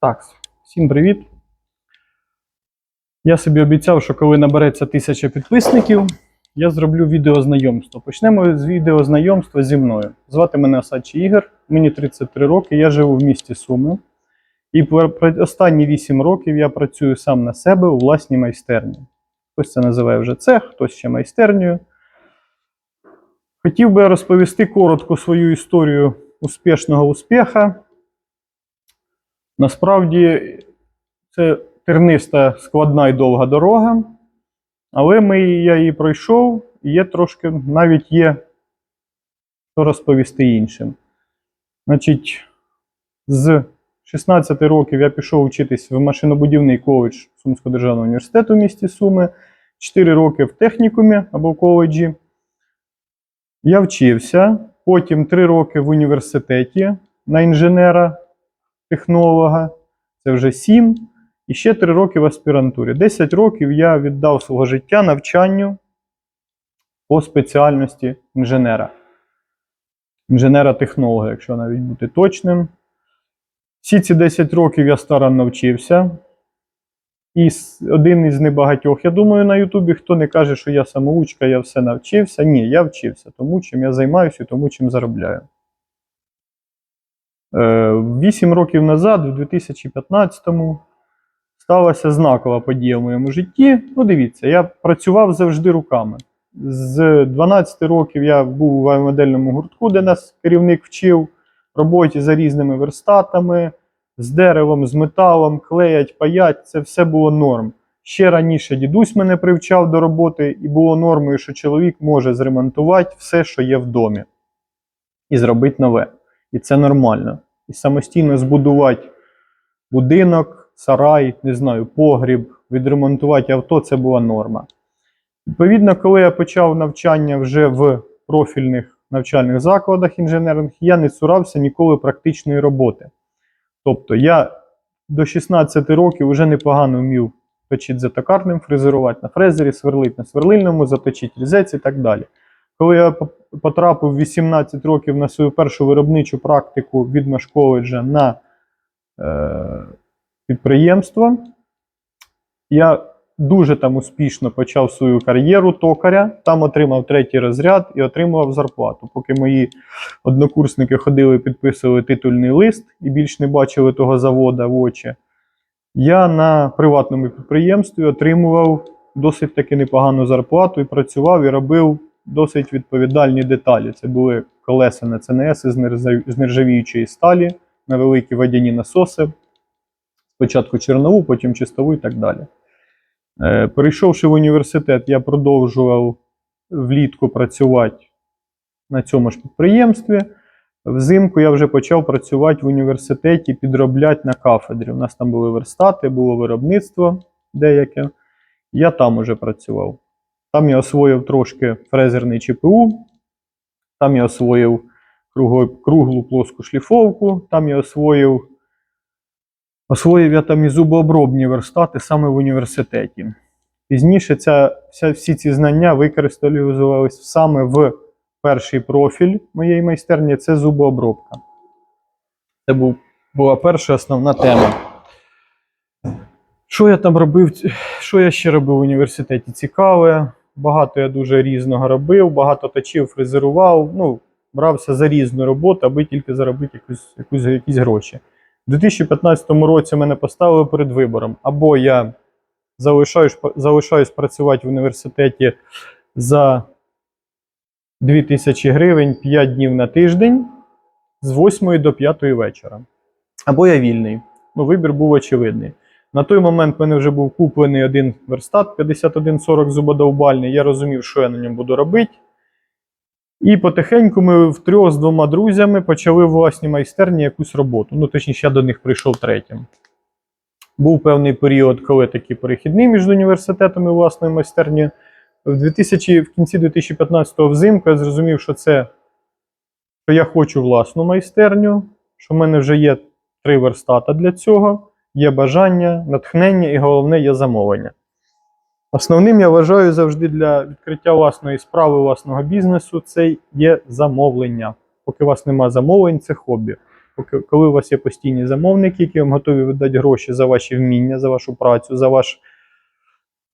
Так, всім привіт. Я собі обіцяв, що коли набереться тисяча підписників, я зроблю відео знайомство. Почнемо з відео знайомства зі мною. Звати мене Осадчий Ігор, мені 33 роки, я живу в місті Суми. І останні 8 років я працюю сам на себе у власній майстерні. Хтось це називає вже цех, хтось ще майстернею. Хотів би розповісти коротко свою історію успішного успіха. Насправді це терниста, складна і довга дорога, але ми, я її пройшов, і є трошки, навіть є що розповісти іншим. Значить, з 16 років я пішов вчитись в машинобудівний коледж Сумського державного університету в місті Суми, 4 роки в технікумі або коледжі. Я вчився, потім 3 роки в університеті на інженера технолога, це вже 7, і ще 3 роки в аспірантурі. 10 років я віддав свого життя навчанню по спеціальності інженера. Інженера-технолога, якщо навіть бути точним. Всі ці 10 років я старанно вчився. І один із небагатьох, я думаю, на Ютубі, хто не каже, що я самоучка, я все навчився. Ні, я вчився тому, чим я займаюся і тому, чим заробляю. Е, Вісім років назад, у 2015-му, сталася знакова подія в моєму житті. Ну, дивіться, я працював завжди руками. З 12 років я був у модельному гуртку, де нас керівник вчив роботі за різними верстатами, з деревом, з металом, клеять, паять. Це все було норм. Ще раніше дідусь мене привчав до роботи, і було нормою, що чоловік може зремонтувати все, що є в домі, і зробити нове. І це нормально. І самостійно збудувати будинок, сарай, не знаю, погріб, відремонтувати авто це була норма. Відповідно, коли я почав навчання вже в профільних навчальних закладах інженерних, я не цурався ніколи практичної роботи. Тобто я до 16 років вже непогано вмів точити за токарним, фрезерувати на фрезері, сверлити на сверлильному, заточити різець і так далі. Коли я потрапив 18 років на свою першу виробничу практику від Машколеджа на е, підприємство, я дуже там успішно почав свою кар'єру токаря, там отримав третій розряд і отримував зарплату. Поки мої однокурсники ходили, підписували титульний лист і більш не бачили того завода в очі. Я на приватному підприємстві отримував досить таки непогану зарплату і працював і робив досить відповідальні деталі. Це були колеса на ЦНС з нержавіючої сталі, на великі водяні насоси. Спочатку чернову, потім чистову і так далі. Е, Перейшовши в університет, я продовжував влітку працювати на цьому ж підприємстві. Взимку я вже почав працювати в університеті, підробляти на кафедрі. У нас там були верстати, було виробництво деяке. Я там уже працював. Там я освоїв трошки фрезерний ЧПУ, там я освоїв круглу, плоску шліфовку, там я освоїв, освоїв я там і зубообробні верстати саме в університеті. Пізніше ця, вся, всі ці знання використовувалися саме в перший профіль моєї майстерні це зубообробка. Це був, була перша основна тема. Що я там робив? Що я ще робив в університеті? Цікаве. Багато я дуже різного робив, багато точив, фрезерував. Ну, брався за різну роботу, аби тільки заробити якусь, якусь, якісь гроші. У 2015 році мене поставили перед вибором. Або я залишаюсь, залишаюсь працювати в університеті за 2000 гривень 5 днів на тиждень з 8 до 5 вечора. Або я вільний. Ну, вибір був очевидний. На той момент в мене вже був куплений один верстат 5140 зубодовбальний. Я розумів, що я на ньому буду робити. І потихеньку ми втрьох з двома друзями почали в власній майстерні якусь роботу. Ну, точніше, я до них прийшов третім. Був певний період, коли такий перехідний між університетами і власною майстерні. В 2000, в кінці 2015-го взимку я зрозумів, що це що я хочу власну майстерню, що в мене вже є три верстата для цього, є бажання, натхнення і головне є замовлення. Основним я вважаю завжди для відкриття власної справи, власного бізнесу це є замовлення. Поки у вас немає замовлень, це хобі. поки- коли у вас є постійні замовники, які вам готові видати гроші за ваші вміння, за вашу працю, за ваш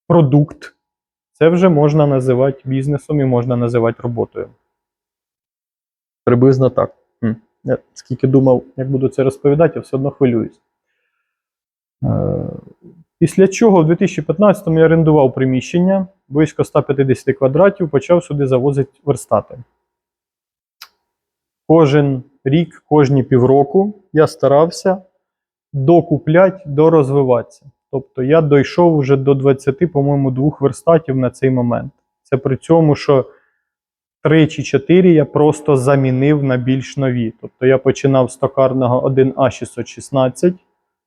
продукт, це вже можна називати бізнесом і можна називати роботою. Приблизно так. Я скільки думав, як буду це розповідати, я все одно хвилююсь. Е, Після чого в 2015-му я орендував приміщення близько 150 квадратів, почав сюди завозити верстати. Кожен рік, кожні півроку я старався докупляти, дорозвиватися. Тобто я дійшов вже до 20, по-моєму, двох верстатів на цей момент. Це при цьому, що 3 чи 4 я просто замінив на більш нові. Тобто я починав з токарного 1А616,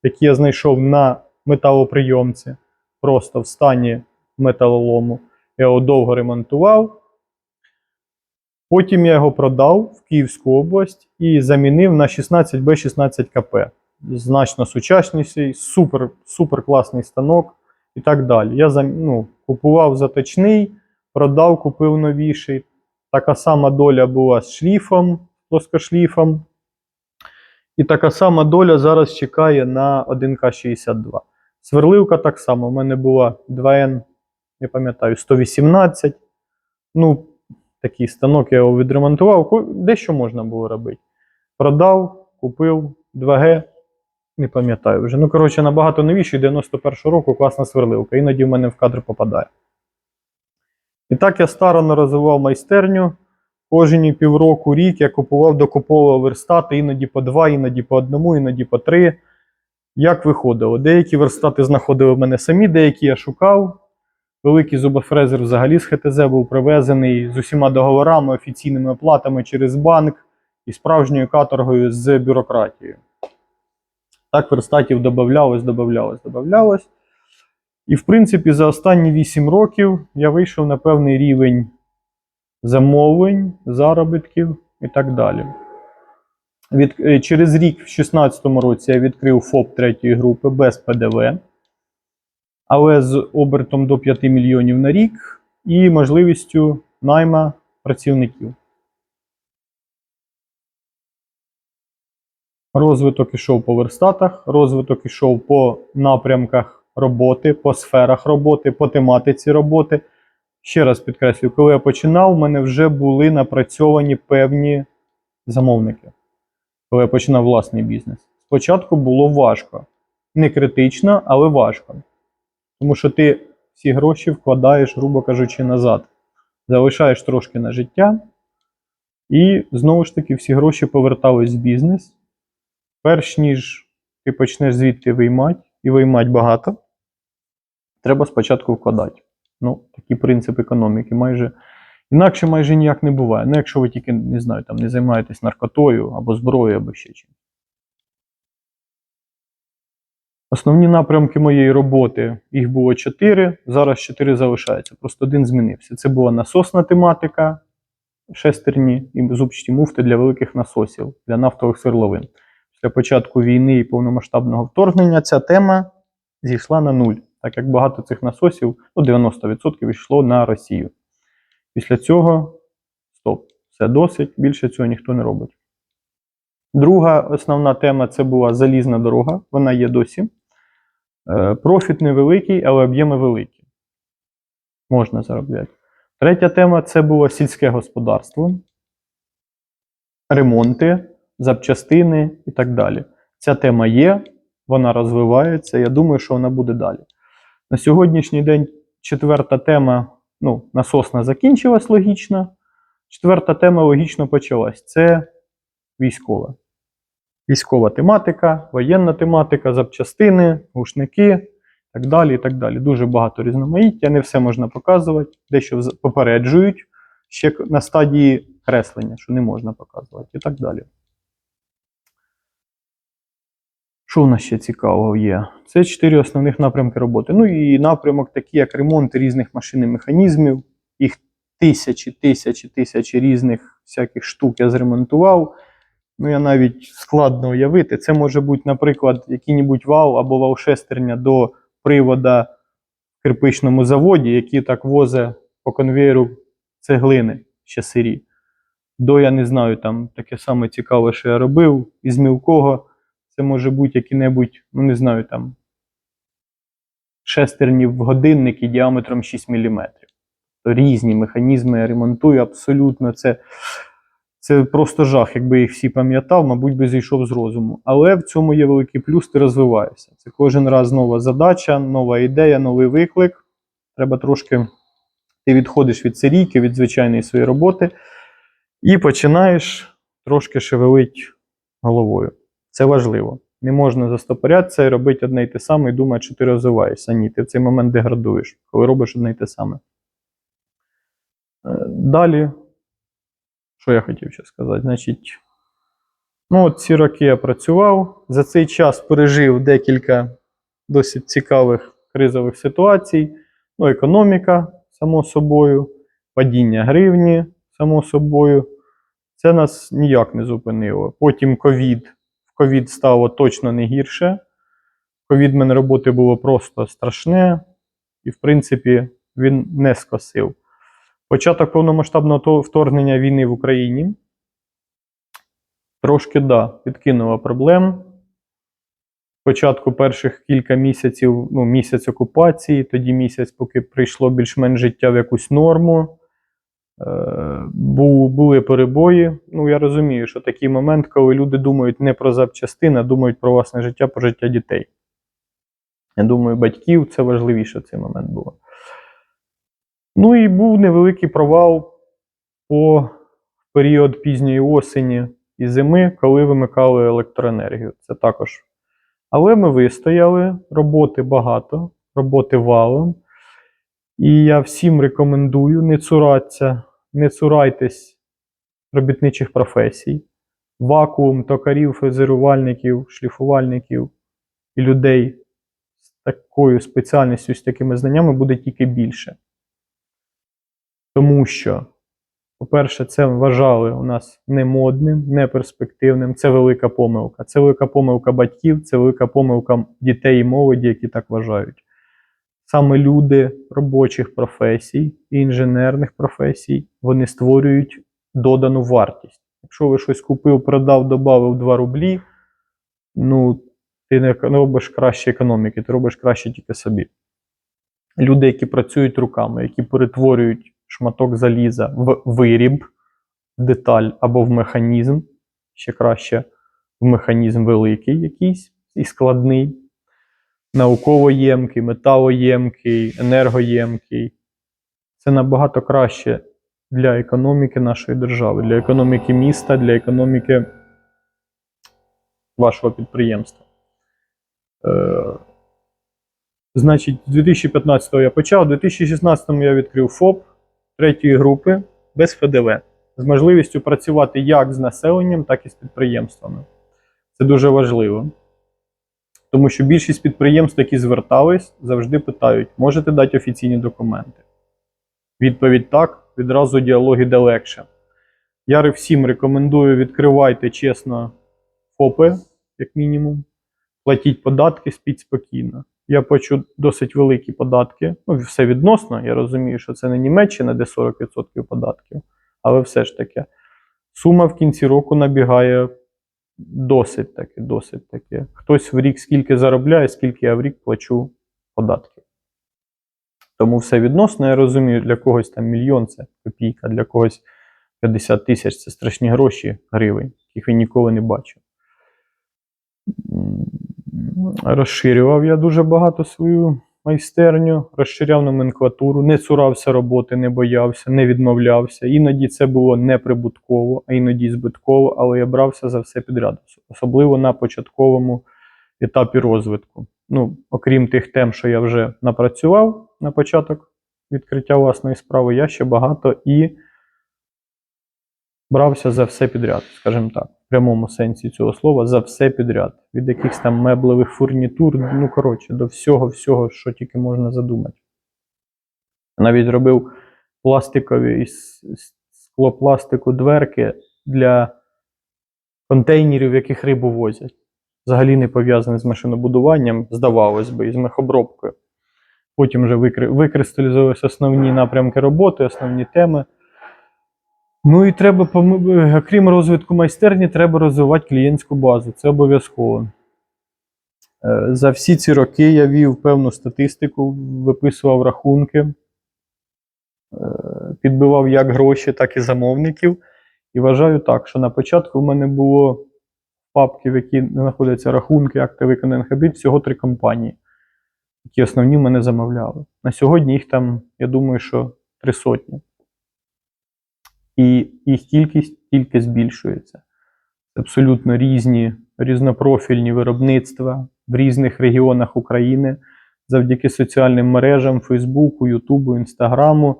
який я знайшов на металоприйомці, просто в стані металолому. Я його довго ремонтував. Потім я його продав в Київську область і замінив на 16Б16КП. Значно сучасніший, супер, супер класний станок і так далі. Я ну, купував заточний, продав, купив новіший. Така сама доля була з шліфом, плоскошліфом. І така сама доля зараз чекає на 1К62. Сверливка так само. У мене була 2Н, я пам'ятаю, 118. Ну, такий станок, я його відремонтував. Дещо можна було робити. Продав, купив 2Г, не пам'ятаю вже. Ну, коротше, набагато новіший 91 року класна сверливка. Іноді в мене в кадр попадає. І так я старано розвивав майстерню. Кожні півроку, рік я купував, докуповував верстати, іноді по два, іноді по одному, іноді по три. Як виходило? Деякі верстати знаходили в мене самі, деякі я шукав. Великий зубофрезер взагалі з ХТЗ був привезений з усіма договорами, офіційними оплатами через банк і справжньою каторгою з бюрократією. Так верстатів додавалось, додавалось, додавалось. І, в принципі, за останні 8 років я вийшов на певний рівень замовлень, заробітків і так далі. Від, е, через рік, в 2016 році, я відкрив ФОП третьої групи без ПДВ, але з обертом до 5 мільйонів на рік і можливістю найма працівників. Розвиток ішов по верстатах, розвиток ішов по напрямках роботи, по сферах роботи, по тематиці роботи. Ще раз підкреслюю, коли я починав, в мене вже були напрацьовані певні замовники. Коли я починав власний бізнес. Спочатку було важко. Не критично, але важко. Тому що ти всі гроші вкладаєш, грубо кажучи, назад. Залишаєш трошки на життя, і знову ж таки всі гроші повертались в бізнес. Перш ніж ти почнеш звідти виймати, і виймати багато, треба спочатку вкладати. Ну, такий принцип економіки. Майже інакше майже ніяк не буває. Ну, якщо ви тільки не знаю, там не займаєтесь наркотою або зброєю, або ще чим. Основні напрямки моєї роботи, їх було чотири, зараз чотири залишаються. Просто один змінився. Це була насосна тематика, шестерні і зубчаті муфти для великих насосів, для нафтових свердловин. Після початку війни і повномасштабного вторгнення ця тема зійшла на нуль, так як багато цих насосів, ну 90% йшло на Росію. Після цього стоп, все досить, більше цього ніхто не робить. Друга основна тема це була залізна дорога, вона є досі. Е, Профіт невеликий, але об'єми великі. Можна заробляти. Третя тема це було сільське господарство, ремонти, запчастини і так далі. Ця тема є, вона розвивається. Я думаю, що вона буде далі. На сьогоднішній день четверта тема, ну, насосна закінчилась логічно. Четверта тема логічно почалась. Це військова. Військова тематика, воєнна тематика, запчастини, глушники, так далі. і так далі. Дуже багато різноманіття, не все можна показувати, дещо попереджують ще на стадії креслення, що не можна показувати, і так далі. Що у нас ще цікавого є? Це чотири основних напрямки роботи. Ну і напрямок такий, як ремонт різних машин і механізмів. Їх тисячі, тисячі, тисячі різних всяких штук я зремонтував. Ну, я навіть складно уявити. Це може бути, наприклад, який-небудь вал або вал-шестерня до привода в кирпичному заводі, який так возить по конвейеру цеглини ще сирі. до я не знаю, там таке саме цікаве, що я робив, із мілкого. Це може бути які-небудь, ну не знаю, там шестерні в годинники діаметром 6 мм. То різні механізми я ремонтую абсолютно. Це, це просто жах. Якби їх всі пам'ятав, мабуть, би зійшов з розуму. Але в цьому є великий плюс, ти розвиваєшся. Це кожен раз нова задача, нова ідея, новий виклик. Треба трошки. Ти відходиш від серійки, від звичайної своєї роботи, і починаєш трошки шевелити головою. Це важливо. Не можна застопорятися і робити одне й те саме і думати, що ти розвиваєшся. Ні, ти в цей момент деградуєш, коли робиш одне й те саме. Е, Далі, що я хотів ще сказати? Значить, ну, от ці роки я працював. За цей час пережив декілька досить цікавих кризових ситуацій. Ну, економіка, само собою, падіння гривні, само собою. Це нас ніяк не зупинило. Потім ковід. Ковід стало точно не гірше. Ковід мене роботи було просто страшне, і, в принципі, він не скосив. Початок повномасштабного вторгнення війни в Україні. Трошки, да, підкинула проблем. Спочатку перших кілька місяців, ну, місяць окупації, тоді місяць, поки прийшло більш-менш життя в якусь норму. Бу- були перебої. Ну, я розумію, що такий момент, коли люди думають не про запчастини, а думають про власне життя, про життя дітей. Я думаю, батьків це важливіше цей момент було. Ну і був невеликий провал по період пізньої осені і зими, коли вимикали електроенергію. Це також. Але ми вистояли, роботи багато, роботи валом. І я всім рекомендую не цуратися, не цурайтесь робітничих професій, вакуум, токарів, фрезерувальників, шліфувальників і людей з такою спеціальністю, з такими знаннями буде тільки більше. Тому що, по-перше, це вважали у нас не модним, не перспективним. Це велика помилка. Це велика помилка батьків, це велика помилка дітей і молоді, які так вважають. Саме люди робочих професій і інженерних професій вони створюють додану вартість. Якщо ви щось купив, продав, додав 2 рублі, ну ти не робиш краще економіки, ти робиш краще тільки собі. Люди, які працюють руками, які перетворюють шматок заліза в виріб, в деталь або в механізм, ще краще в механізм великий якийсь і складний, науковоємкий, металоємкий, енергоємкий. Це набагато краще для економіки нашої держави, для економіки міста, для економіки вашого підприємства. Е, Значить, з 2015-го я почав, у 2016-му я відкрив ФОП третьої групи без ФДВ з можливістю працювати як з населенням, так і з підприємствами. Це дуже важливо. Тому що більшість підприємств, які звертались, завжди питають: можете дати офіційні документи? Відповідь так, відразу діалог іде легше. Я всім рекомендую відкривайте чесно ФОПи, як мінімум. Платіть податки, спіть спокійно. Я плачу досить великі податки. Ну, все відносно. Я розумію, що це не Німеччина, де 40% податків, але все ж таки. Сума в кінці року набігає досить таки, досить таки. Хтось в рік скільки заробляє, скільки я в рік плачу податків. Тому все відносно, я розумію, для когось там мільйон це копійка, для когось 50 тисяч це страшні гроші гривень, яких він ніколи не бачив. Розширював я дуже багато свою майстерню, розширяв номенклатуру, не цурався роботи, не боявся, не відмовлявся. Іноді це було неприбутково, а іноді збитково, але я брався за все підряд, особливо на початковому етапі розвитку. Ну, окрім тих тем, що я вже напрацював на початок відкриття власної справи, я ще багато і брався за все підряд, скажімо так, прямому сенсі цього слова, за все підряд. Від якихось там меблевих фурнітур, ну коротше, до всього, всього, що тільки можна задумати. Навіть робив пластикові із склопластику дверки для контейнерів, яких рибу возять. Взагалі не пов'язаний з машинобудуванням, здавалось би, і з мехобробкою. Потім вже викри... викристалізувалися основні напрямки роботи, основні теми. Ну і треба, крім розвитку майстерні, треба розвивати клієнтську базу. Це обов'язково. Е, За всі ці роки я вів певну статистику, виписував рахунки, е, підбивав як гроші, так і замовників. І вважаю так, що на початку в мене було папки, в які знаходяться рахунки, акти виконаних робіт, всього три компанії, які основні мене замовляли. На сьогодні їх там, я думаю, що три сотні. І їх кількість тільки збільшується. Абсолютно різні, різнопрофільні виробництва в різних регіонах України завдяки соціальним мережам, Фейсбуку, Ютубу, Інстаграму.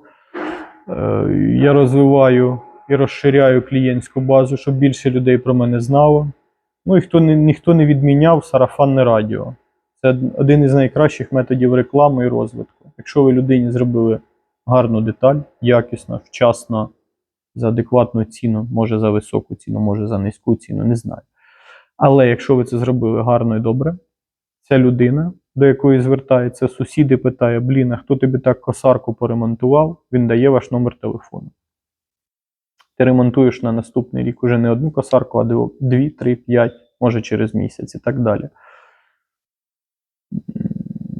Е, Я розвиваю і розширяю клієнтську базу, щоб більше людей про мене знало. Ну і хто ніхто не відміняв сарафанне радіо. Це один із найкращих методів реклами і розвитку. Якщо ви людині зробили гарну деталь, якісно, вчасно, за адекватну ціну, може за високу ціну, може за низьку ціну, не знаю. Але якщо ви це зробили гарно і добре, ця людина, до якої звертається сусід і питає: Блін, а хто тобі так косарку поремонтував, він дає ваш номер телефону. Ти ремонтуєш на наступний рік уже не одну косарку, а дві, три, п'ять, може через місяць і так далі.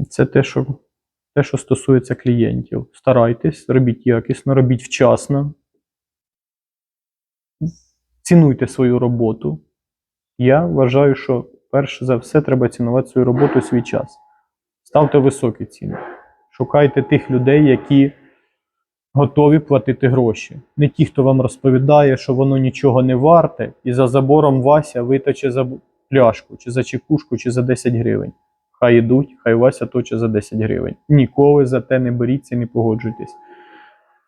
Це те, що, те, що стосується клієнтів. Старайтесь, робіть якісно, робіть вчасно. Цінуйте свою роботу. Я вважаю, що перш за все треба цінувати свою роботу, свій час. Ставте високі ціни. Шукайте тих людей, які готові платити гроші. Не ті, хто вам розповідає, що воно нічого не варте, і за забором Вася виточе за пляшку, чи за чекушку, чи за 10 гривень. Хай ідуть, хай Вася точе за 10 гривень. Ніколи за те не беріться і не погоджуйтесь.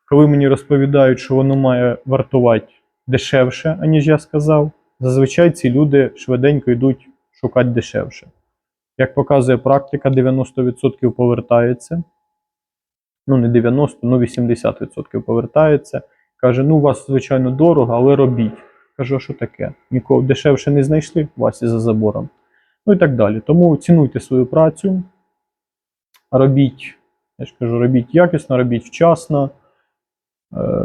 Коли мені розповідають, що воно має вартувати дешевше, аніж я сказав, зазвичай ці люди швиденько йдуть шукати дешевше. Як показує практика, 90% повертається. Ну, не 90, ну 80% повертається. Каже: ну, у вас, звичайно, дорого, але робіть. Кажу, а що таке? Нікого дешевше не знайшли Васі за забором. Ну і так далі. Тому цінуйте свою працю, робіть, я ж кажу, робіть якісно, робіть вчасно, е,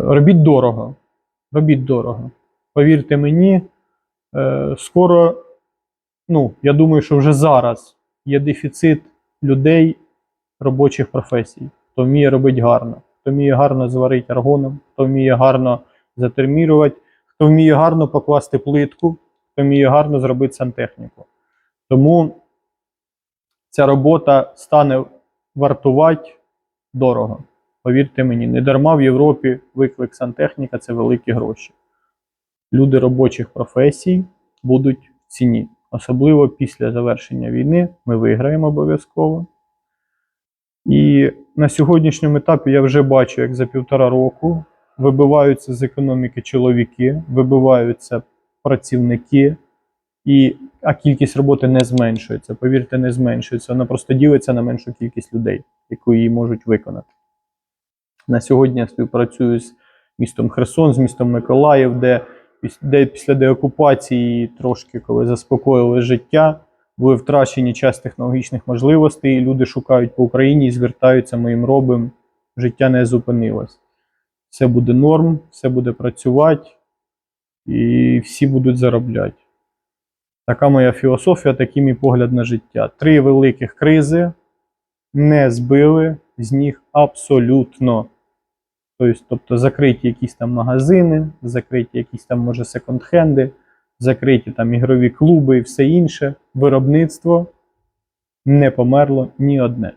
робіть дорого. Робіть дорого. Повірте мені, е, скоро, ну, я думаю, що вже зараз є дефіцит людей робочих професій, хто вміє робити гарно, хто вміє гарно зварити аргоном, хто вміє гарно затермірувати, хто вміє гарно покласти плитку, хто вміє гарно зробити сантехніку. Тому ця робота стане вартувати дорого. Повірте мені, не дарма в Європі виклик сантехніка це великі гроші. Люди робочих професій будуть в ціні. Особливо після завершення війни ми виграємо обов'язково. І на сьогоднішньому етапі я вже бачу, як за півтора року вибиваються з економіки чоловіки, вибиваються працівники, і, а кількість роботи не зменшується. Повірте, не зменшується. Вона просто ділиться на меншу кількість людей, яку її можуть виконати. На сьогодні я співпрацюю з містом Херсон, з містом Миколаїв, де, де після деокупації трошки, коли заспокоїли життя, були втрачені час технологічних можливостей. і Люди шукають по Україні і звертаються, ми їм робимо. Життя не зупинилось. Все буде норм, все буде працювати, і всі будуть заробляти. Така моя філософія, такий мій погляд на життя. Три великих кризи не збили з них абсолютно. Тобто, тобто закриті якісь там магазини, закриті якісь там, може, секонд-хенди, закриті там ігрові клуби і все інше. Виробництво не померло ні одне.